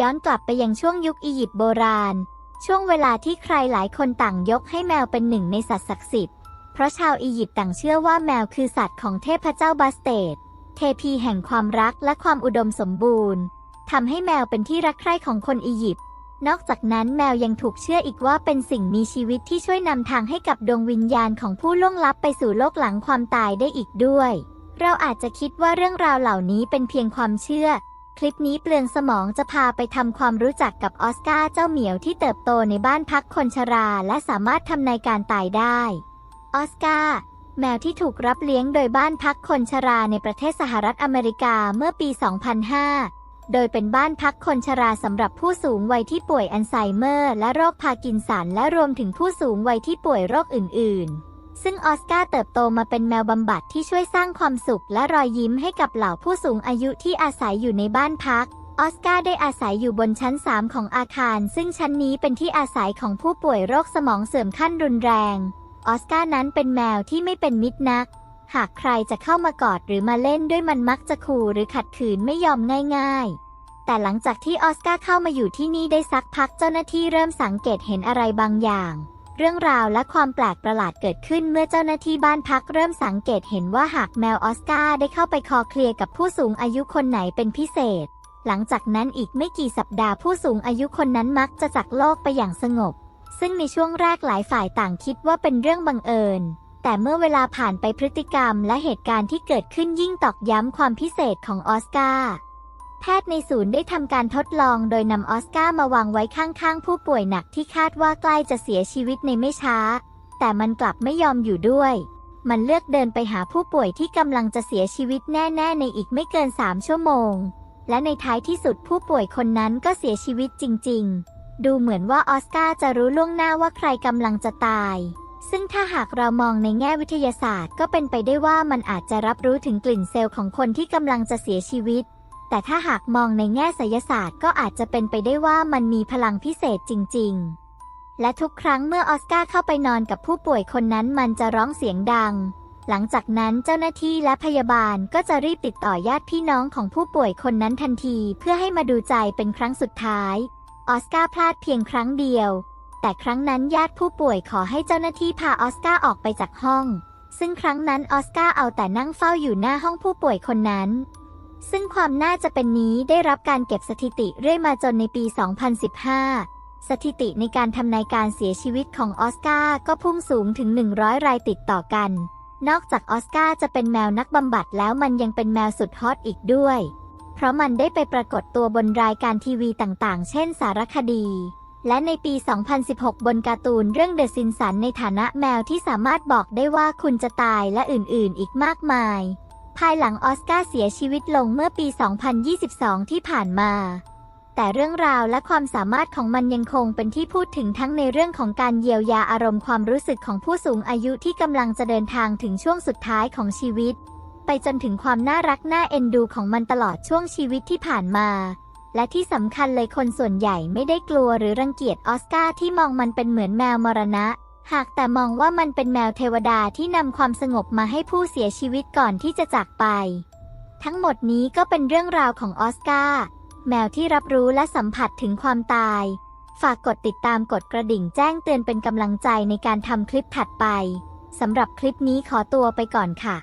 ย้อนกลับไปยังช่วงยุคอียิปต์โบราณ ช่วงเวลาที่ใครหลายคนต่างยกให้แมวเป็นหนึ่งในสัตว์ศักดิ์สิทธิ์ เพราะชาวอียิปต์ต่างเชื่อว่าแมวคือสัตว์ของเทพเจ้าบัสเตดเทพีแห่งความรักและความอุดมสมบูรณ์ทำให้แมวเป็นที่รักใคร่ของคนอียิปต์นอกจากนั้นแมวยังถูกเชื่ออีกว่าเป็นสิ่งมีชีวิตที่ช่วยนำทางให้กับดวงวิญญาณของผู้ล่วงลับไปสู่โลกหลังความตายได้อีกด้วย เราอาจจะคิดว่าเรื่องราวเหล่านี้เป็นเพียงความเชื่อ คลิปนี้เปลืองสมองจะพาไปทำความรู้จักกับออสการ์เจ้าเหมียวที่เติบโตในบ้านพักคนชรา และสามารถทำนายการตายได้ ออสการ์แมวที่ถูกรับเลี้ยงโดยบ้านพักคนชราในประเทศสหรัฐอเมริกาเมื่อปี 2005 โดยเป็นบ้านพักคนชราสำหรับผู้สูงวัยที่ป่วยอัลไซเมอร์ และโรคพาร์กินสันและรวมถึงผู้สูงวัยที่ป่วยโรคอื่น ๆ ซึ่งออสการ์เติบโตมาเป็นแมวบำบัดที่ช่วยสร้างความสุขและรอยยิ้มให้กับเหล่าผู้สูงอายุที่อาศัยอยู่ในบ้านพัก ออสการ์ได้อาศัยอยู่บนชั้น 3 ของอาคาร ซึ่งชั้นนี้เป็นที่อาศัยของผู้ป่วยโรคสมองเสื่อมขั้นรุนแรง ออสการ์นั้นเป็นแมวที่ไม่เป็นมิตรนัก หากใครจะเข้ามากอดหรือมาเล่นด้วยมันมักจะขู่หรือขัดขืนไม่ยอมง่าย ๆแต่หลังจากที่ออสการ์เข้ามาอยู่ที่นี่ได้สักพักเจ้าหน้าที่เริ่มสังเกตเห็นอะไรบางอย่าง เรื่องราวและความแปลกประหลาดเกิดขึ้นเมื่อเจ้าหน้าที่บ้านพักเริ่มสังเกตเห็นว่าหากแมวออสการ์ได้เข้าไปคอเคลียร์กับผู้สูงอายุคนไหนเป็นพิเศษ หลังจากนั้นอีกไม่กี่สัปดาห์ผู้สูงอายุคนนั้นมักจะจากโลกไปอย่างสงบ ซึ่งในช่วงแรกหลายฝ่ายต่างคิดว่าเป็นเรื่องบังเอิญ แต่เมื่อเวลาผ่านไปพฤติกรรมและเหตุการณ์ที่เกิดขึ้นยิ่งตอกย้ำความพิเศษของออสการ์ แพทย์ในศูนย์ได้ทำการทดลองโดยนำออสการ์มาวางไว้ข้างๆ ผู้ป่วยหนักที่คาดว่าใกล้จะเสียชีวิตในไม่ช้า แต่มันกลับไม่ยอมอยู่ด้วย มันเลือกเดินไปหาผู้ป่วยที่กำลังจะเสียชีวิตแน่ๆ ในอีกไม่เกิน 3 ชั่วโมง และในท้ายที่สุดผู้ป่วยคนนั้นก็เสียชีวิตจริง ๆ ดูเหมือนว่าออสการ์จะรู้ล่วงหน้าว่าใครกำลังจะตาย ซึ่งถ้าหากเรามองในแง่วิทยาศาสตร์ ก็เป็นไปได้ว่ามันอาจจะรับรู้ถึงกลิ่นเซลล์ของคนที่กำลังจะเสียชีวิต แต่ถ้าหากมองในแง่ไสยศาสตร์ก็อาจจะเป็นไปได้ว่ามันมีพลังพิเศษจริง ๆ และทุกครั้งเมื่อออสการ์เข้าไปนอนกับผู้ป่วยคนนั้นมันจะร้องเสียงดัง หลังจากนั้นเจ้าหน้าที่และพยาบาลก็จะรีบติดต่อญาติพี่น้องของผู้ป่วยคนนั้นทันที เพื่อให้มาดูใจเป็นครั้งสุดท้าย ออสการ์พลาดเพียงครั้งเดียว แต่ครั้งนั้นญาติผู้ป่วยขอให้เจ้าหน้าที่พาออสการ์ออกไปจากห้อง ซึ่งครั้งนั้นออสการ์เอาแต่นั่งเฝ้าอยู่หน้าห้องผู้ป่วยคนนั้น ซึ่งความน่าจะเป็นนี้ได้รับการเก็บสถิติเรื่อยมาจนในปี 2015 สถิติในการทำนายการเสียชีวิตของออสการ์ก็พุ่งสูงถึง 100 รายติดต่อกัน นอกจากออสการ์จะเป็นแมวนักบำบัดแล้วมันยังเป็นแมวสุดฮอตอีกด้วย เพราะมันได้ไปปรากฏตัวบนรายการทีวีต่างๆ เช่นสารคดี และในปี 2016 บนการ์ตูนเรื่องเดอะซินสันในฐานะแมวที่สามารถบอกได้ว่าคุณจะตายและอื่นๆ อีกมากมาย ภายหลังออสการ์เสียชีวิตลงเมื่อปี 2022 ที่ผ่านมา แต่เรื่องราวและความสามารถของมันยังคงเป็นที่พูดถึงทั้งในเรื่องของการเยียวยาอารมณ์ความรู้สึกของผู้สูงอายุที่กำลังจะเดินทางถึงช่วงสุดท้ายของชีวิต ไปจนถึงความน่ารักน่าเอ็นดูของมันตลอดช่วงชีวิตที่ผ่านมา และที่สำคัญเลยคนส่วนใหญ่ไม่ได้กลัวหรือรังเกียจออสการ์ที่มองมันเป็นเหมือนแมวมรณะ หากแต่มองว่ามันเป็นแมวเทวดาที่นำความสงบมาให้ผู้เสียชีวิตก่อนที่จะจากไป ทั้งหมดนี้ก็เป็นเรื่องราวของออสการ์แมวที่รับรู้และสัมผัสถึงความตาย ฝากกดติดตามกดกระดิ่งแจ้งเตือนเป็นกำลังใจในการทำคลิปถัดไปสำหรับคลิปนี้ขอตัวไปก่อนค่ะ